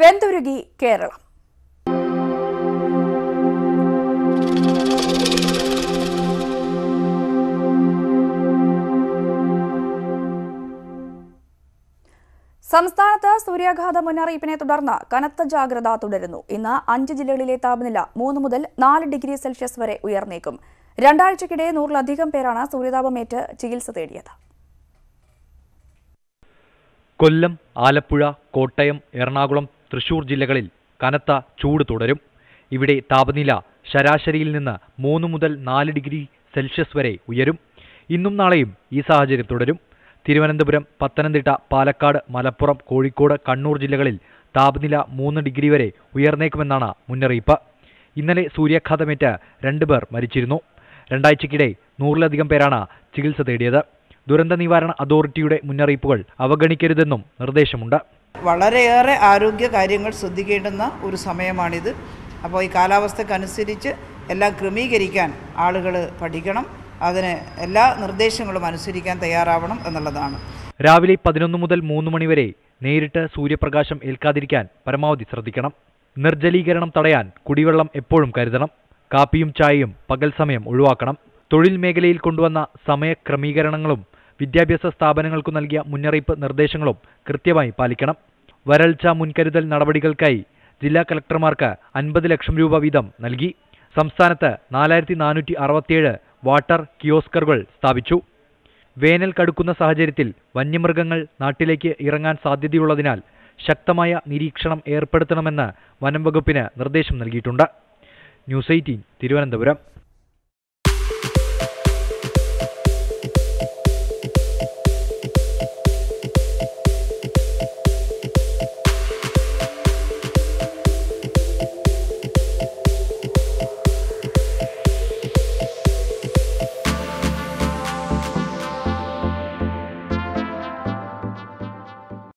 വെന്തുരുകി കേരളം. സംസ്ഥാനത്ത് സൂര്യാഘാത മുന്നറിയിപ്പിനെ തുടർന്ന് കനത്ത ജാഗ്രത തുടരുന്നു. ഇന്ന് അഞ്ച് ജില്ലകളിലെ താപനില മൂന്ന് മുതൽ നാല് ഡിഗ്രി സെൽഷ്യസ് വരെ ഉയർന്നേക്കും. രണ്ടാഴ്ചക്കിടെ നൂറിലധികം പേരാണ് സൂര്യതാപമേറ്റ് ചികിത്സ തേടിയത്. കൊല്ലം ആലപ്പുഴ കോട്ടയം എറണാകുളം തൃശൂർ ജില്ലകളിൽ കനത്ത ചൂട് തുടരും. ഇവിടെ താപനില ശരാശരിയിൽ നിന്ന് മൂന്ന് മുതൽ നാല് ഡിഗ്രി സെൽഷ്യസ് വരെ ഉയരും. ഇന്നും നാളെയും ഈ സാഹചര്യം തുടരും. തിരുവനന്തപുരം പത്തനംതിട്ട പാലക്കാട് മലപ്പുറം കോഴിക്കോട് കണ്ണൂർ ജില്ലകളിൽ താപനില മൂന്ന് ഡിഗ്രി വരെ ഉയർന്നേക്കുമെന്നാണ് മുന്നറിയിപ്പ്. ഇന്നലെ സൂര്യാഘാതമേറ്റ് രണ്ടുപേർ മരിച്ചിരുന്നു. രണ്ടാഴ്ചക്കിടെ നൂറിലധികം പേരാണ് ചികിത്സ തേടിയത്. ദുരന്ത നിവാരണ അതോറിറ്റിയുടെ മുന്നറിയിപ്പുകൾ അവഗണിക്കരുതെന്നും നിർദ്ദേശമുണ്ട്. വളരെയേറെ ആരോഗ്യ കാര്യങ്ങൾ ശ്രദ്ധിക്കേണ്ടുന്ന ഒരു സമയമാണിത്. അപ്പോൾ ഈ കാലാവസ്ഥക്കനുസരിച്ച് എല്ലാം ക്രമീകരിക്കാൻ ആളുകൾ പഠിക്കണം. അതിന് എല്ലാ നിർദ്ദേശങ്ങളും അനുസരിക്കാൻ തയ്യാറാവണം എന്നുള്ളതാണ്. രാവിലെ പതിനൊന്ന് മുതൽ മൂന്ന് മണിവരെ നേരിട്ട് സൂര്യപ്രകാശം ഏൽക്കാതിരിക്കാൻ പരമാവധി ശ്രദ്ധിക്കണം. നിർജലീകരണം തടയാൻ കുടിവെള്ളം എപ്പോഴും കരുതണം. കാപ്പിയും ചായയും പകൽ സമയം ഒഴിവാക്കണം. തൊഴിൽ മേഖലയിൽ കൊണ്ടുവന്ന സമയക്രമീകരണങ്ങളും വിദ്യാഭ്യാസ സ്ഥാപനങ്ങൾക്കു നൽകിയ മുന്നറിയിപ്പ് നിർദ്ദേശങ്ങളും കൃത്യമായി പാലിക്കണം. വരൾച്ച മുൻകരുതൽ നടപടികൾക്കായി ജില്ലാ കലക്ടർമാർക്ക് അൻപത് ലക്ഷം രൂപ വീതം നൽകി. സംസ്ഥാനത്ത് നാലായിരത്തി നാനൂറ്റി അറുപത്തിയേഴ് വാട്ടർ കിയോസ്കറുകൾ സ്ഥാപിച്ചു. വേനൽ കടുക്കുന്ന സാഹചര്യത്തിൽ വന്യമൃഗങ്ങൾ നാട്ടിലേക്ക് ഇറങ്ങാൻ സാധ്യതയുള്ളതിനാൽ ശക്തമായ നിരീക്ഷണം ഏർപ്പെടുത്തണമെന്ന് വനം വകുപ്പിന് നിർദ്ദേശം നൽകിയിട്ടുണ്ട്. News eighteen Thiruvananthapuram.